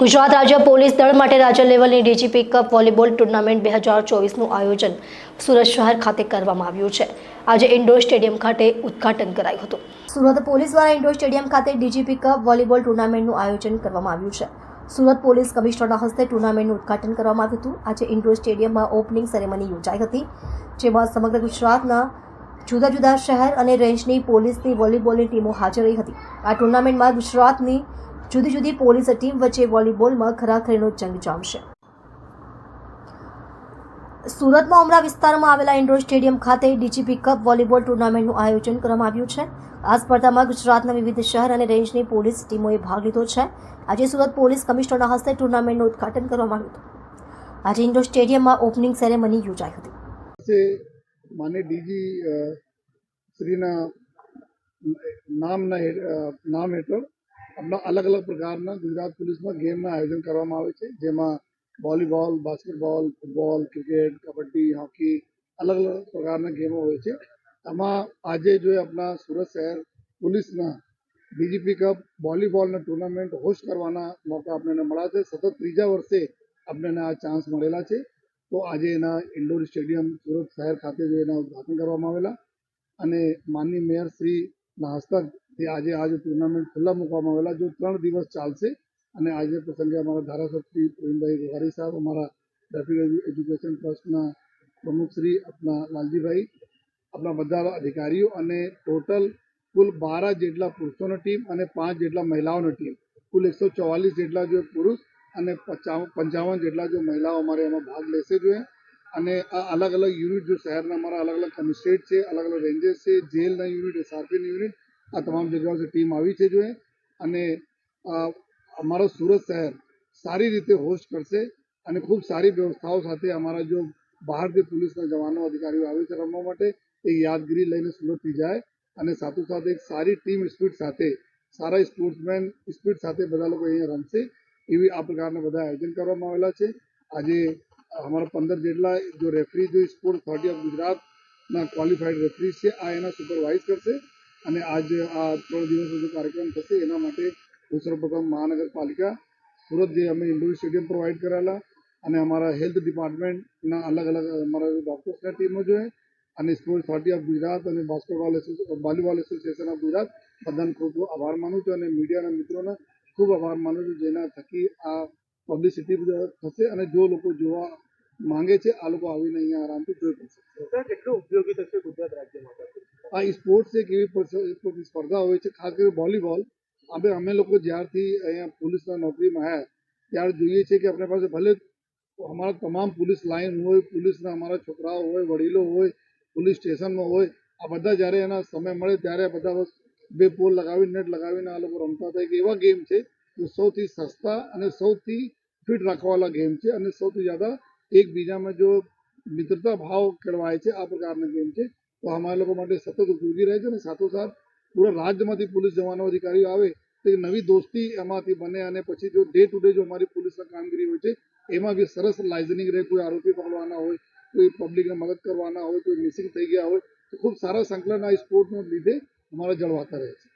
ગુજરાત રાજ્ય પોલીસ દળ માટે રાજ્ય લેવલની ડીજીપી કપ વોલીબોલ ટુર્નામેન્ટ બે હજાર ચોવીસનું આયોજન સુરત શહેર ખાતે કરવામાં આવ્યું છે. આજે ઇન્ડોર સ્ટેડિયમ ખાતે ઉદ્ઘાટન કરાયું હતું. સુરત પોલીસ દ્વારા ઇન્ડોર સ્ટેડિયમ ખાતે ડીજીપી કપ વોલીબોલ ટુર્નામેન્ટનું આયોજન કરવામાં આવ્યું છે. સુરત પોલીસ કમિશનરના હસ્તે ટુર્નામેન્ટનું ઉદઘાટન કરવામાં આવ્યું હતું. આજે ઇન્ડોર સ્ટેડિયમમાં ઓપનિંગ સેરેમની યોજાઈ હતી, જેમાં સમગ્ર ગુજરાતના જુદા જુદા શહેર અને રેન્જની પોલીસની વોલીબોલની ટીમો હાજર રહી હતી. આ ટુર્નામેન્ટમાં ગુજરાતની જુદી જુદી પોલીસ ટીમ વચ્ચે વોલીબોલમાં ખરાખરીનો જંગ જામશે. સુરતમાં ઉમરા વિસ્તારમાં આવેલા ઇન્ડોર સ્ટેડિયમ ખાતે ડીજીપી કપ વોલીબોલ ટુર્નામેન્ટનું આયોજન કરવામાં આવ્યું છે. આ સ્પર્ધામાં ગુજરાતના વિવિધ શહેર અને રેન્જની પોલીસ ટીમોએ ભાગ લીધો છે. આજે સુરત પોલીસ કમિશનરના હસ્તે ટુર્નામેન્ટનું ઉદઘાટન કરવામાં આવ્યું હતું. આજે ઇન્ડોર સ્ટેડિયમમાં ઓપનિંગ સેરેમની યોજાઈ હતી. માને ડીજી શ્રીના નામના નામ હેઠળ આપણા અલગ અલગ પ્રકારના ગુજરાત પોલીસમાં ગેમના આયોજન કરવામાં આવે છે, જેમાં volleyball, basketball, football, cricket, kabaddi, hockey અલગ અલગ પ્રકારના ગેમો હોય છે. આમાં આજે જો આપણા સુરત શહેર પોલીસના ડીજીપી કપ વોલીબોલના ટુર્નામેન્ટ હોસ્ટ કરવાના મોકા આપણને મળ્યા છે. સતત ત્રીજા વર્ષે આપણને આ ચાન્સ મળેલા છે. તો આજે એના ઇન્ડોર સ્ટેડિયમ સુરત શહેર ખાતે જો એના ઉદ્ઘાટન કરવામાં આવેલા અને માનની મેયર શ્રીના હસ્તકથી આજે આજે ટુર્નામેન્ટ ખુલ્લા મૂકવામાં આવેલા, જો ત્રણ દિવસ ચાલશે અને આજે પ્રસંગે અમારા ધારાસભ્ય પ્રવીણભાઈ ગોહારી સાહેબ, અમારા ડેપ્યુટી એજ્યુકેશન ટ્રસ્ટના પ્રમુખશ્રી આપણા લાલજીભાઈ આપણા બધા અધિકારીઓ અને ટોટલ કુલ બાર જેટલા પુરુષોની ટીમ અને પાંચ જેટલા મહિલાઓની ટીમ કુલ એકસો ચોવાલીસ જેટલા જો પુરુષ અને પંચાવન જેટલા જો મહિલાઓ અમારે એમાં ભાગ લેશે જોઈએ. અને આ અલગ અલગ યુનિટ જો શહેરના અમારા અલગ અલગ કમિશનરેટ છે અલગ અલગ રેન્જેસ છે, જેલના યુનિટ એસઆરપીની યુનિટ આ તમામ જગ્યાઓથી ટીમ આવી છે જોઈએ અને અમારો સુરત શહેર સારી રીતે હોસ્ટ કરશે અને ખૂબ સારી વ્યવસ્થાઓ સાથે અમારા જો બહારથી પોલીસના જવાનો, અધિકારીઓ આવે છે રમવા માટે એ યાદગીરી લઈને સુરતથી જાય અને સાથોસાથ એક સારી ટીમ સ્પીડ સાથે, સારા સ્પોર્ટ્સમેન સ્પીડ સાથે બધા લોકો અહીંયા રમશે એવી આ પ્રકારના બધા આયોજન કરવામાં આવેલા છે. આજે અમારા પંદર જેટલા જો રેફરી જો સ્પોર્ટ્સ ઓથોરિટી ઓફ ગુજરાતના ક્વોલિફાઈડ રેફરી છે, આ એના સુપરવાઇઝ કરશે. અને આજ આ ત્રણ દિવસનો જે કાર્યક્રમ થશે, એના માટે સર્વપ્રથમ મહાનગરપાલિકા, સુરત જે અમે ઇન્ડોર સ્ટેડિયમ પ્રોવાઈડ કરેલા અને અમારા હેલ્થ ડિપાર્ટમેન્ટના અલગ અલગ અમારા ડૉક્ટર્સના ટીમો જોઈએ અને સ્પોર્ટ્સ પાર્ટી ઓફ ગુજરાત અને basketball volleyball association of Gujarat બધાને ખૂબ આભાર માનું છું અને મીડિયાના મિત્રોને ખૂબ આભાર માનું છું જેના થકી આ પબ્લિસિટી થશે અને જો લોકો જોવા માંગે છે આ લોકો આવીને અહીંયા આરામથી જોઈ શકશે કેટલું ઉપયોગી થશે ગુજરાત રાજ્ય માટે આ સ્પોર્ટ્સ એક એવી સ્પર્ધા હોય છે ખાસ કરીને વોલીબોલ અમે અમે લોકો જ્યારથી અહીંયા પોલીસના નોકરીમાં આવ્યા ત્યારે જોઈએ છીએ કે આપણી પાસે ભલે અમારા તમામ પોલીસ લાઈન હોય પોલીસના અમારા છોકરાઓ હોય વડીલો હોય પોલીસ સ્ટેશનમાં હોય આ બધા જ્યારે એના સમય મળે ત્યારે બધા બે પોલ લગાવીને નેટ લગાવીને આ લોકો રમતા હતા. એક એવા ગેમ છે જે સૌથી સસ્તા અને સૌથી ફિટ રાખવાવાળા ગેમ છે અને સૌથી જ્યાદા એકબીજામાં જો મિત્રતા ભાવ કેળવાય છે, આ પ્રકારના ગેમ છે, તો અમારા લોકો માટે સતત ઉપયોગી રહે છે અને સાથોસાથ પૂરા રાજ્યમાંથી પોલીસ જવાનો અધિકારીઓ આવે, તો નવી દોસ્તી એમાંથી બને અને પછી જો ડે ટુ ડે જો અમારી પોલીસના કામગીરી હોય છે, એમાં બી સરસ લાઇઝનિંગ રહે, કોઈ આરોપી પકડવાના હોય, કોઈ પબ્લિકને મદદ કરવાના હોય, કોઈ મિસિંગ થઈ ગયા હોય, તો ખૂબ સારા સંકલન આ સ્પોર્ટના લીધે અમારા જળવાતા રહે છે.